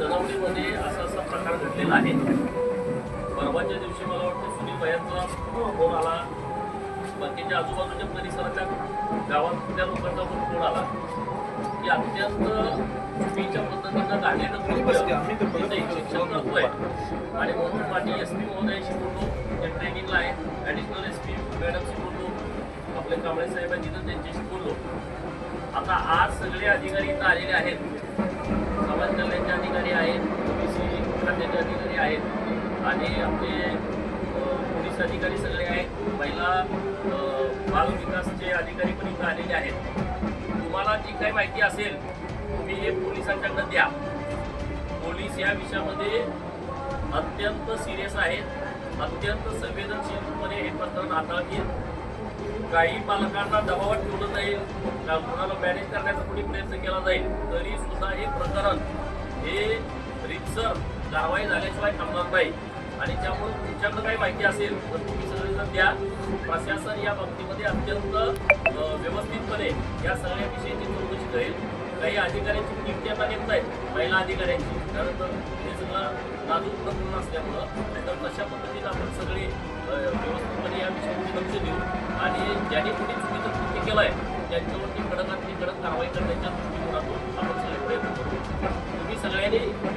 मध्ये असा असा प्रकार घडलेला आहे. परवाच्या दिवशी मला वाटतं सुनील भयांचा फोन आला. बाकीच्या आजूबाजूच्या परिसराच्या गावातल्या लोकांचा पण फोन आला. की अत्यंत चुकीच्या पद्धतीनं एक शिक्षण करतोय. आणि म्हणून माझी एस पी महोदयाशी बोललो ते ट्रेनिंगला आहे. ॲडिशनल एस पी मॅडमशी बोललो आपले कांबळे साहेब आहेत तिथं त्यांच्याशी बोललो. आता आज सगळे अधिकारी इथं आलेले आहेत. समाज कल्याणचे अधिकारी आहेत ओबीसी खात्याचे अधिकारी आहेत आणि आपले पोलीस अधिकारी सगळे आहेत. महिला बाल विकासचे अधिकारी पण इथं आलेले आहेत. तुम्हाला जी काही माहिती असेल तुम्ही हे पोलिसांच्याकडं द्या. पोलीस या विषयामध्ये अत्यंत सिरियस आहेत. अत्यंत संवेदनशीलपणे हे प्रकरण हाताळतील काही पालकांना दबावात ठेवलं जाईल. का कुणाला मॅनेज करण्याचा कोणी प्रयत्न केला जाईल तरी सुद्धा हे प्रकरण हे रितसर कारवाई झाल्याशिवाय थांबणार नाही. आणि त्यामुळे तुमच्याकडं काही माहिती असेल तर तुम्ही सगळेजण द्या. प्रशासन या बाबतीमध्ये अत्यंत व्यवस्थितपणे या सगळ्या विषयाची चौकशी करेल. काही अधिकाऱ्यांची नियुक्ती आता नेमत आहेत महिला अधिकाऱ्यांची. कारण हे सगळं नाजूक प्रकरण असल्यामुळं तर तशा पद्धतीनं आपण सगळे व्यवस्थितपणे या विषयावरती लक्ष देऊ. आणि ज्यांनी कुठे चुकीचं कृत्य केलं आहे त्यांच्यावरती कडकातली कडक कारवाई करण्याच्या दृष्टिकोनातून आपण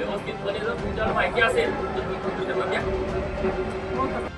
व्यवस्थितपणे जर तुमच्याला माहिती असेल तर तुम्ही त्यांना द्या